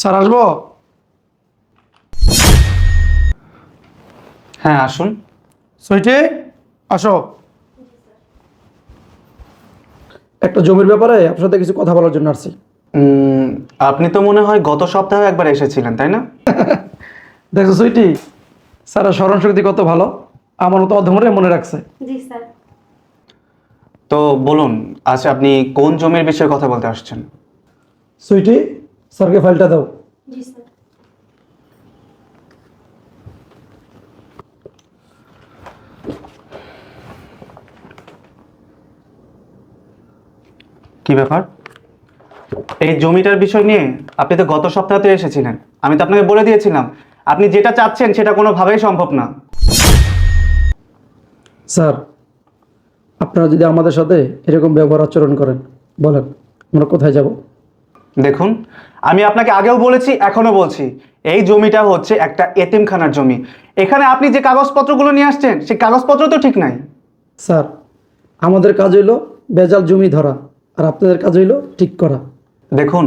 Sir আসব? হ্যাঁ আসুন। সুইটি আসো। একটা জমির ব্যাপারে আপনার সাথে কিছু কথা বলার জন্য আসছি। আপনি তো মনে হয় গত সপ্তাহে একবার এসেছিলেন তাই না? দেখো সুইটি স্যারের স্মরণ শক্তি কত ভালো আমার তো অধমরে মনে রাখছে। তো বলুন আজ আপনি কোন জমির বিষয়ে কথা বলতে আসছেন? সুইটি স্যারকে ফাইলটা দাও। জি স্যার। কি ব্যাপার? এই জমিটার বিষয় নিয়ে আপনি তো গত সপ্তাহতে এসেছিলেন। আমি তো আপনাকে বলে দিয়েছিলাম আপনি যেটা চাচ্ছেন সেটা কোনোভাবেই সম্ভব না। স্যার আপনারা যদি আমাদের সাথে এরকম ব্যবহার আচরণ করেন বলেন আমরা কোথায় যাব? দেখুন আমি আপনাকে আগেও বলেছি এখনও বলছি এই জমিটা হচ্ছে একটা এতিমখানার জমি। এখানে আপনি যে কাগজপত্রগুলো নিয়ে আসছেন সেই কাগজপত্র তো ঠিক নাই। স্যার আমাদের কাজ হইল বেজাল জমি ধরা আর আপনাদের কাজ হইল ঠিক করা। দেখুন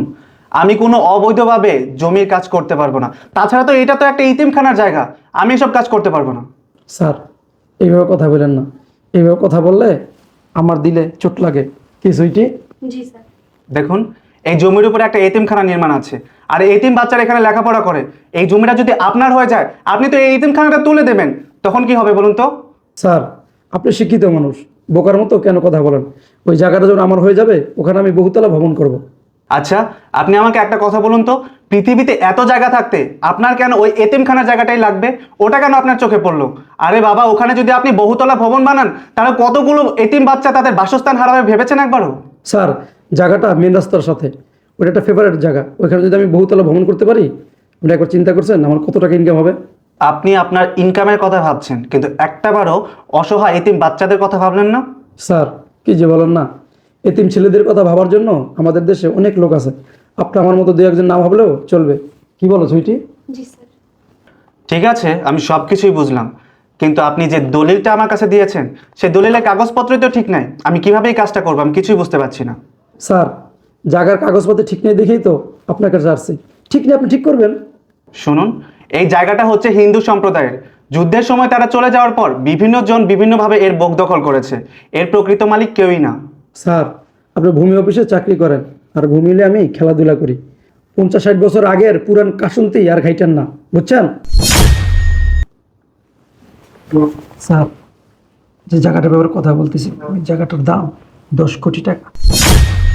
আমি কোনো অবৈধভাবে জমির কাজ করতে পারব না। তাছাড়া তো এটা তো একটা ইতিমখানার জায়গা আমি এসব কাজ করতে পারব না। স্যার এইভাবে কথা বলেন না। এইভাবে কথা বললে আমার দিলে চোট লাগে। কি সুইটি? জি স্যার। দেখুন এই জমির উপরে একটা এতিমখানা নির্মাণ আছে। আর এতিম বাচ্চারা এখানে লেখাপড়া করে। এই জমিটা যদি আপনার হয়ে যায় আপনি তো এই এতিমখানাটা তুলে দেবেন। তখন কি হবে বলুন তো? স্যার আপনি শিক্ষিত মানুষ। বোকার মতো কেন কথা বলেন? ওই জায়গাটা যখন আমার হয়ে যাবে ওখানে আমি বহুতলা ভ্রমণ করব। আচ্ছা আপনি আমাকে একটা কথা বলুন তো? পৃথিবীতে এত জায়গা থাকতে আপনার কেন ওই এতিমখানার জায়গাটাই লাগবে? ওটা কেন আপনার চোখে পড়ল? আরে বাবা ওখানে যদি আপনি বহুতলা ভবন বানান তাহলে কতগুলো এতিম বাচ্চা তাদের বাসস্থান হারাবে ভেবেছেন একবারও? স্যার জায়গাটা মেন রাস্তার সাথে। ওটা একটা ফেভারিট জায়গা। ওইখানে যদি আমি বহুতলা ভ্রমণ করতে পারি আপনি একবার চিন্তা করছেন আমার কত টাকা ইনকাম হবে? আপনি আপনার ইনকামের কথা ভাবছেন কিন্তু একটাবারও অসহায় এতিম বাচ্চাদের কথা ভাবলেন না? স্যার কি যে বলেন না। এতিম ছেলেদের কথা ভাবার জন্য আমাদের দেশে অনেক লোক আছে। আপনি আমার মতো দু একজন না ভাবলেও চলবে। কি বলো সুইটি? ঠিক আছে আমি সব কিছুই বুঝলাম। কিন্তু আপনি যে দলিলটা আমার কাছে দিয়েছেন সেই দলিলের কাগজপত্রই তো ঠিক নাই। আমি কীভাবে এই কাজটা করব? আমি কিছুই বুঝতে পারছি না। স্যার জায়গার কাগজপত্র ঠিক নেই দেখেই তো আপনার কাছে আসছি ঠিক নেই আপনি ঠিক করবেন। শুনুন এই জায়গাটা হচ্ছে হিন্দু সম্প্রদায়ের। যুদ্ধের সময় তারা চলে যাওয়ার পর বিভিন্ন জন বিভিন্নভাবে এর বোক দখল করেছে। এর প্রকৃত মালিক কেউই না। স্যার আপনি ভূমি অফিসে চাকরি করেন। আর ভূমি হলে আমি খেলাধুলা করি। পঞ্চাশ ষাট বছর আগের পুরান কাসুন্তি আর খাইটেন না। বুঝছেন? স্যার যে জায়গাটার ব্যাপারে কথা বলতেছি ওই জায়গাটার দাম দশ কোটি টাকা।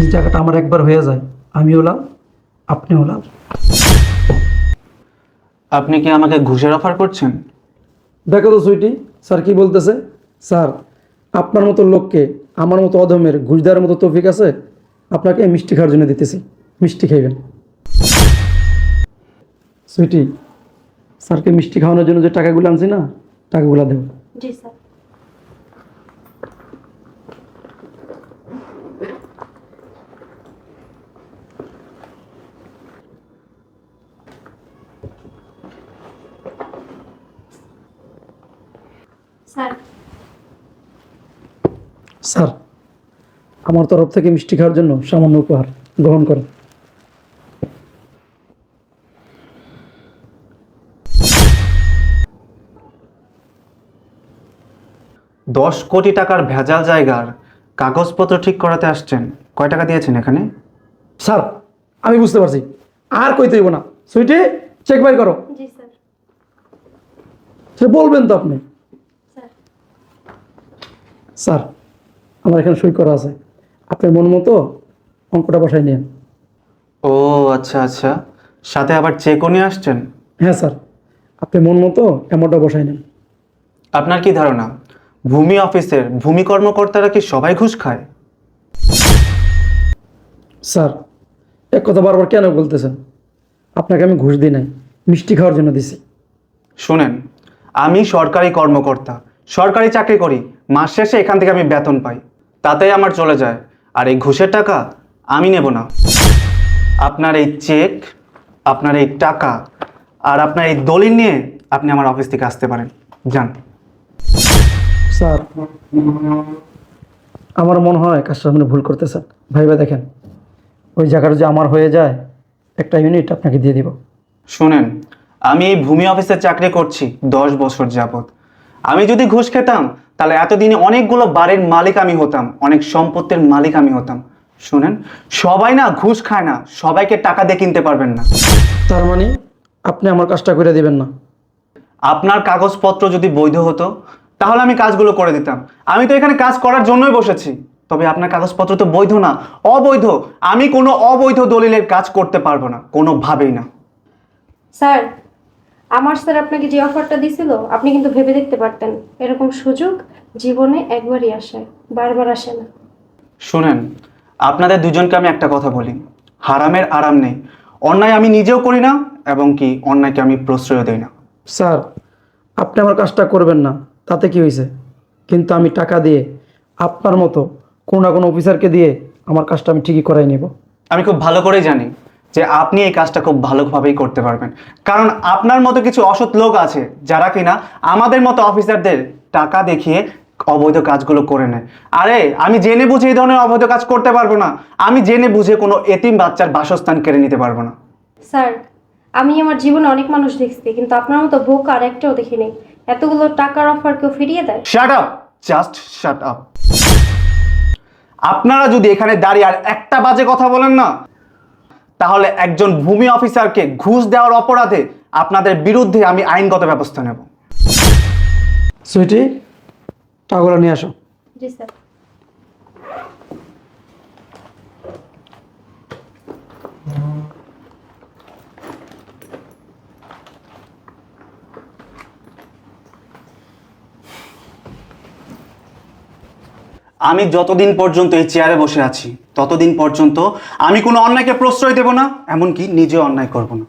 এই জায়গাটা আমার একবার হয়ে যায়। আমিও লাভ আপনিও লাভ আপনি কি আমাকে ঘুষের অফার করছেন? দেখো তো সুইটি স্যার কি বলতেছে? স্যার আপনার মতো লোককে আমার মতো অধমের ঘুষ দেওয়ার মতো তৌফিক আছে? আপনাকে মিষ্টি খাওয়ার জন্য দিতেছি। মিষ্টি খাইবেন। সুইটি স্যারকে মিষ্টি খাওয়ানোর জন্য যে টাকাগুলো আনছি না টাকাগুলো দেব। জি স্যার। স্যার। স্যার আমার তরফ থেকে মিষ্টি খাওয়ার জন্য সামান্য উপহার গ্রহণ করেন। দশ কোটি টাকার ভেজাল জায়গার কাগজপত্র ঠিক করাতে আসছেন। কয় টাকা দিয়েছেন এখানে? স্যার আমি বুঝতে পারছি। আর কইতে হইব না। সুইটি চেক বাই করো। বলবেন তো আপনি। স্যার আমার এখানে সই করা আছে। আপনার মন মতো অঙ্কটা বসাই নিন। ও আচ্ছা আচ্ছা। সাথে আবার চেকও নিয়ে আসছেন? হ্যাঁ স্যার। আপনি মন মতো অ্যামাউন্টটা বসাই নেন। আপনার কি ধারণা? ভূমি অফিসের ভূমি কর্মকর্তারা কি সবাই ঘুষ খায়? স্যার এক কথা বারবার কেন বলতেছেন? আপনাকে আমি ঘুষ দিই নাই মিষ্টি খাওয়ার জন্য দিছি। শুনেন আমি সরকারি কর্মকর্তা সরকারি চাকরি করি মাস শেষে এখান থেকে আমি বেতন পাই। তাতেই আমার চলে যায়। আর এই ঘুষের টাকা আমি নেব না। আপনার এই চেক আপনার এই টাকা আর আপনার এই দলিল নিয়ে আপনি আমার অফিস থেকে আসতে পারেন। যান। স্যার আমার মনে হয় কাজটা আপনি ভুল করতেছেন। ভাইবা দেখেন ওই জায়গাটা যে আমার হয়ে যায় একটা ইউনিট আপনাকে দিয়ে দিব। শুনেন আমি এই ভূমি অফিসে চাকরি করছি দশ বছর যাবত আমি যদি ঘুষ খেতাম তাহলে এতদিনে অনেকগুলো বাড়ির মালিক আমি হতাম অনেক সম্পত্তির মালিক আমি হতাম। শুনেন সবাই না ঘুষ খায় না সবাইকে টাকা দিয়ে কিনতে পারবেন না। তার মানে আপনি আমার কাজটা করে দিবেন না? আপনার কাগজপত্র যদি বৈধ হতো তাহলে আমি কাজগুলো করে দিতাম। আমি তো এখানে কাজ করার জন্যই বসেছি। তবে আপনার কাগজপত্র তো বৈধ না অবৈধ। আমি কোনো অবৈধ দলিলের কাজ করতে পারব না কোনোভাবেই না। স্যার আমার স্যার আপনাকে যে অফারটা দিছিল আপনি কিন্তু ভেবে দেখতে পারতেন। এরকম সুযোগ জীবনে একবারই আসে বারবার আসে না। শুনেন আপনাদের দুজনকে আমি একটা কথা বলি। হারামের আরাম নেই। অন্যায় আমি নিজেও করি না এবং কি অন্যায়কে আমি প্রশ্রয় দেই না। স্যার আপনি আমার কাজটা করবেন না তাতে কি হয়েছে? কিন্তু আমি টাকা দিয়ে আপনার মতো কোনো না কোনো অফিসারকে দিয়ে আমার কাজটা আমি ঠিকই করাই নেব। আমি খুব ভালো করেই জানি। যে আপনি এই কাজটা খুব ভালোভাবেই করতে পারবেন। কারণ আপনার মতো কিছু অসৎ লোক আছে যারা কিনা আমাদের মতো অফিসারদের টাকা দেখিয়ে অবৈধ কাজগুলো করে নেয়। আরে আমি জেনে বুঝে এই ধরনের অবৈধ কাজ করতে পারব না। আমি জেনে বুঝে কোনো এতিম বাচ্চার বাসস্থান কেড়ে নিতে পারব না। স্যার আমি আমার জীবনে অনেক মানুষ দেখছি কিন্তু আপনার মতো বোকা আর একটাও দেখিনি এতগুলো টাকার অফার কেউ ফিরিয়ে দেয়? Shut up just shut up আপনারা যদি এখানে দাঁড়িয়ে আর একটা বাজে কথা বলেন না তাহলে একজন ভূমি অফিসারকে ঘুষ দেওয়ার অপরাধে আপনাদের বিরুদ্ধে আমি আইনগত ব্যবস্থা নেব। সুইটি টাকাগুলো নিয়ে আসো। জি স্যার। আমি যতদিন পর্যন্ত এই চেয়ারে বসে আছি, ততদিন পর্যন্ত আমি কোনো অন্যায়কে প্রশ্রয় দেব না, এমনকি নিজে অন্যায় করব না।